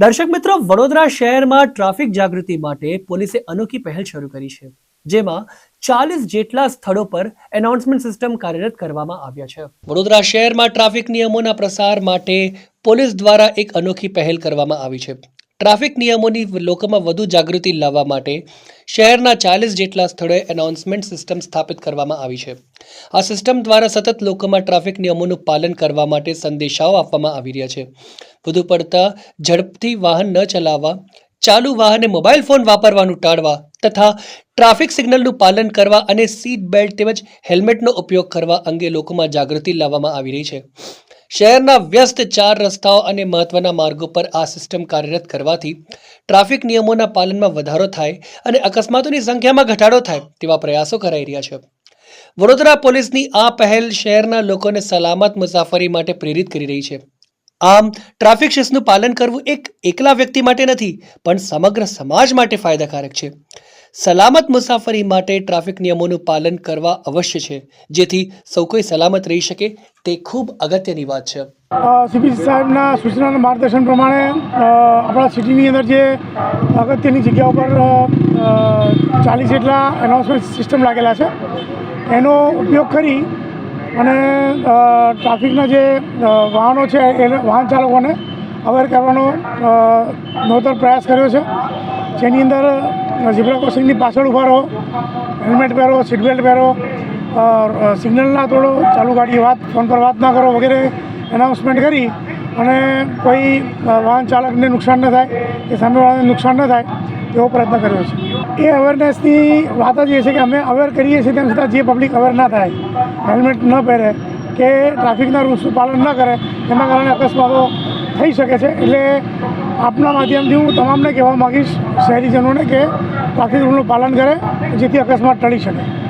દર્શક મિત્રો, વડોદરા શહેરમાં ટ્રાફિક જાગૃતિ માટે પોલીસે અનોખી પહેલ શરૂ કરી છે, જેમાં ચાલીસ જેટલા સ્થળો પર એનાઉન્સમેન્ટ સિસ્ટમ કાર્યરત કરવામાં આવ્યા છે. વડોદરા શહેરમાં ટ્રાફિક નિયમોના પ્રસાર માટે પોલીસ દ્વારા એક અનોખી પહેલ કરવામાં આવી છે. ટ્રાફિક નિયમોની લોકોમાં વધુ જાગૃતિ લાવવા માટે શહેરના ચાલીસ જેટલા સ્થળોએ એનાઉન્સમેન્ટ સિસ્ટમ સ્થાપિત કરવામાં આવી છે. આ સિસ્ટમ દ્વારા સતત લોકોમાં ટ્રાફિક નિયમોનું પાલન કરવા માટે સંદેશાઓ આપવામાં આવી રહ્યા છે. વધુ પડતા ઝડપથી વાહન ન ચલાવવા, ચાલુ વાહને મોબાઈલ ફોન વાપરવાનું ટાળવા તથા ટ્રાફિક સિગ્નલનું પાલન કરવા અને સીટ બેલ્ટ તેમજ હેલ્મેટનો ઉપયોગ કરવા અંગે લોકોમાં જાગૃતિ લાવવામાં આવી રહી છે. શહેરના વ્યસ્ત ચાર રસ્તાઓ અને મહત્વના માર્ગો પર આ સિસ્ટમ કાર્યરત કરવાથી ટ્રાફિક નિયમોના પાલનમાં વધારો થાય અને અકસ્માતોની સંખ્યામાં ઘટાડો થાય તેવા પ્રયાસો કરાઈ રહ્યા છે. વડોદરા પોલીસની આ પહેલ શહેરના લોકોને સલામત મુસાફરી માટે પ્રેરિત કરી રહી છે. આમ, ટ્રાફિક શિસ્તનું પાલન કરવું એક એકલા વ્યક્તિ માટે નથી, પણ સમગ્ર સમાજ માટે ફાયદાકારક છે. સલામત મુસાફરી માટે ટ્રાફિક નિયમોનું પાલન કરવા અવશ્ય છે, જેથી સૌ કોઈ સલામત રહી શકે, તે ખૂબ અગત્યની વાત છે. સીપી સાહેબના સૂચનાના માર્ગદર્શન પ્રમાણે આપણા સિટીની અંદર જે અગત્યની જગ્યા ઉપર ચાલીસ જેટલા એનાઉન્સમેન્ટ સિસ્ટમ લાગેલા છે. એનો ઉપયોગ કરી અને ટ્રાફિકના જે વાહનો છે, એ વાહન ચાલકોને અવેર કરવાનો નોતર પ્રયાસ કર્યો છે. જેની અંદર ઝીબ્રા ક્રોસિંગની પાછળ ઊભા રહો, હેલ્મેટ પહેરો સીટ બેલ્ટ પહેરો સિગ્નલ ના તોડો, ચાલુ ગાડી વાત ફોન પર વાત ના કરો વગેરે એનાઉન્સમેન્ટ કરી અને કોઈ વાહન ચાલકને નુકસાન ન થાય, કે સામેવાળાને નુકસાન ન થાય, તેવો પ્રયત્ન કર્યો છે. એ અવેરનેસની વાત જ એ છે કે અમે અવેર કરીએ છીએ તેમ છતાં જે પબ્લિક અવેર ના થાય હેલ્મેટ ન પહેરે, કે ટ્રાફિકના રૂલ્સનું પાલન ન કરે, એના કારણે અકસ્માતો થઈ શકે છે. એટલે આપના માધ્યમથી હું તમામને કહેવા માગીશ શહેરીજનોને કે ટ્રાફિક રૂલનું પાલન કરે, જેથી અકસ્માત ટળી શકે.